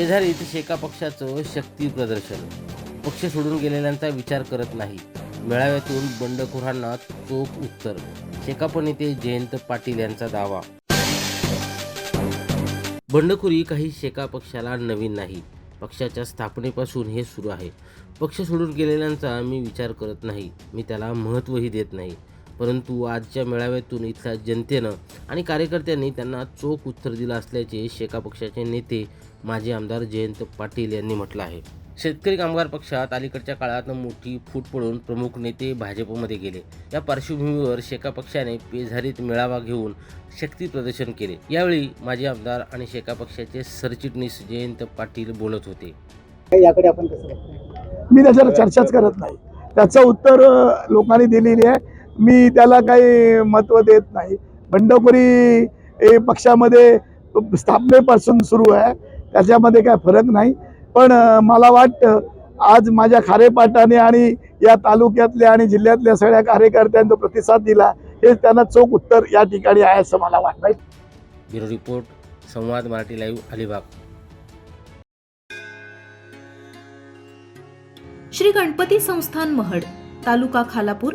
पेझारीत शेका पक्षाचं शक्ती प्रदर्शन. पक्ष सोडून गेलेल्यांचा विचार करत नाही. मेळाव्यातून बंडखोरांना चोख उत्तर. शेकापण येथे जयंत पाटील यांचा दावा. बंडखोरी काही शेका पक्षाला नवीन नाही. पक्षाच्या स्थापनेपासून हे सुरू आहे. पक्ष सोडून गेलेल्यांचा मी विचार करत नाही. मी त्याला महत्त्वही देत नाही. परंतु आजच्या मेळाव्यातून इथल्या जनतेनं आणि कार्यकर्त्यांनी त्यांना चोख उत्तर दिलं असल्याचे शेका पक्षाचे नेते माजी आमदार जयंत पाटील यांनी म्हटलं आहे. शेतकरी कामगार पक्षात अलीकडच्या काळात मोठी फूट पडून प्रमुख नेते भाजपमध्ये गेले. या पार्श्वभूमीवर शेका पक्षाने पेझारीत मेळावा घेऊन शक्ती प्रदर्शन केले. यावेळी माजी आमदार आणि शेका पक्षाचे सरचिटणीस जयंत पाटील बोलत होते. याकडे आपण कसं? मी त्याच्यावर चर्चाच करत नाही. त्याचं उत्तर लोकांनी दिलेली आहे. मी त्याला काही महत्त्व देत नाही. बंडखोरी पक्षामध्ये स्थापनेपासून सुरू आहे. त्याच्यामध्ये काय फरक नाही. पण मला वाटतं आज माझ्या खारेपाटाने आणि या तालुक्यातल्या आणि जिल्ह्यातल्या सगळ्या कार्यकर्त्यांनी प्रतिसाद दिला हे त्यांना चोख उत्तर या ठिकाणी आहे असं मला वाटतं bureau report Samvad Marathi live Alibag. Shri Ganpati संस्थान महड तालुका खालापूर